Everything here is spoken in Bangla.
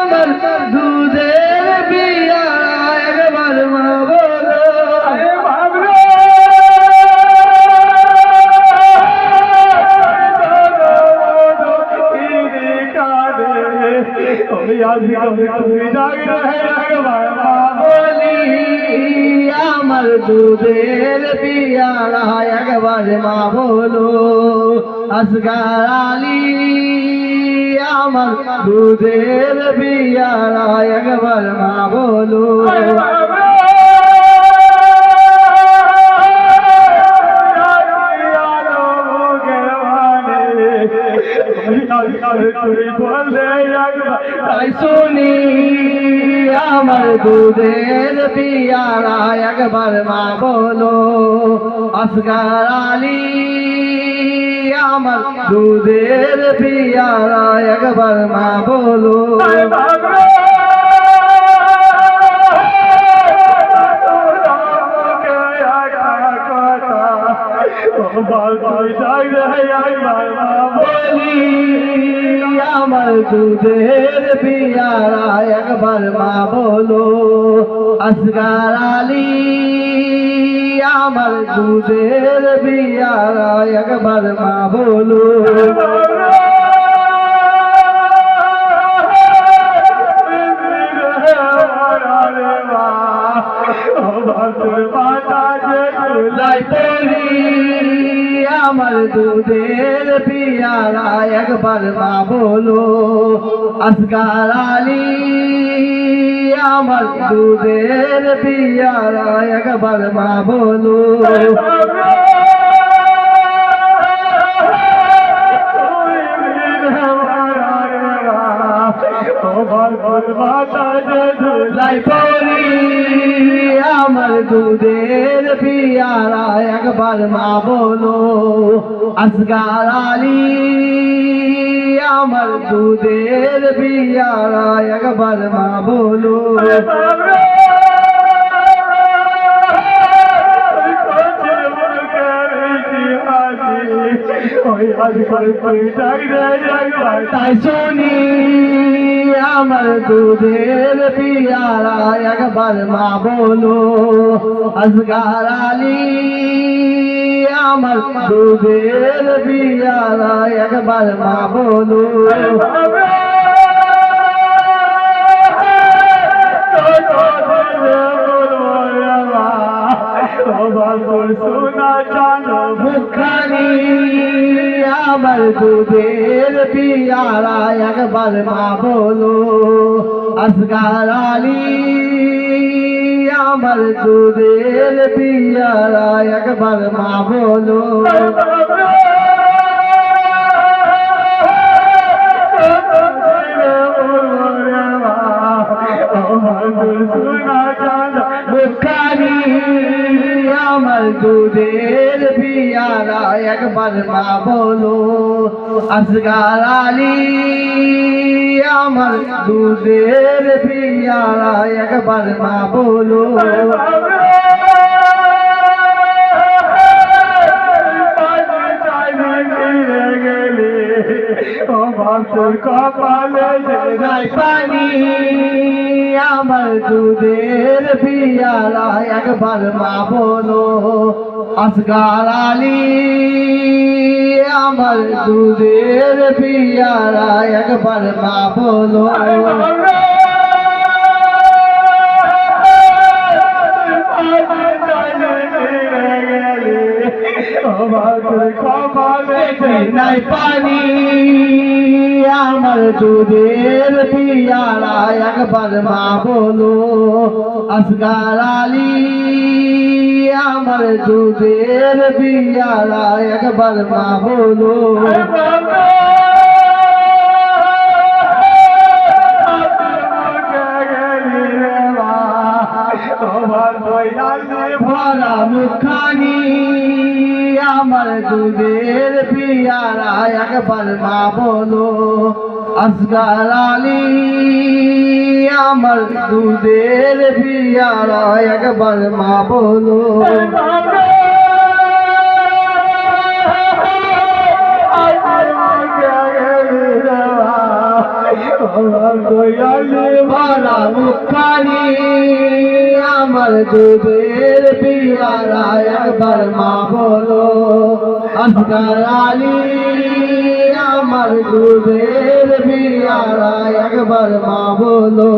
আমার দুধের পিয়া একবার মা বলো আমার দুধের পিয়ারা একবার মা বলো আসগার আলী। আমার দুধের পিয়ারা একবার মা বলো। তাই শুনি, আমার দুধের পিয়ারা একবার মা বলো। আসগার আলী আমার দুধের পিয়ারা একবার মা বলো। আমার দুধের পিয়ারা একবার মা বলো। আসগার আলী আমার দুধের বিয়ারা একবার মা বলো দুধের পিয়ারা একবার মা বলো আসগার আলী আমার দুধের পিয়ারা একবার মা বলো। লাই পড়ি আমার দুধের পিয়ারা একবার মা বলো আসগার আলী আমার দুধের পিয়ারা একবার মা বলো। তাই শুনি। আমার দুধের পিয়ারা একবার মা বলো আসগার আলী আমার দুধের পিয়ারা একবার মা বলো মুখানি আমার দুধের পিয়ারা একবার মা বলো আসগার আলী, আমার দুধের পিয়ারা একবার মা বলো। আমার দুধের পিয়ারা একবার মা বলো আসগার আলী আমার দুধের পিয়ারা একবার মা বলো। নাই পানি আমার দুধের পিয়ারা একবার মা বলো। আসগার আলী, আমার দুধের পিয়ারা একবার মা বলো। নাই পানি, আমার দুধের পিয়ারা একবার মা বলো। আসগার আলী আমার দুধের বিয়ারা একবার মা বলো। দুধের পিয়ারা একবার মা বলো আসগার আলী আমার দুধের পিয়ারা একবার মা বলো। ভরা মুখানি আমার দুধের পিয়ারা একবার মা বলো আসগার আলী আমার দুধের পিয়ারা একবার মা বলো।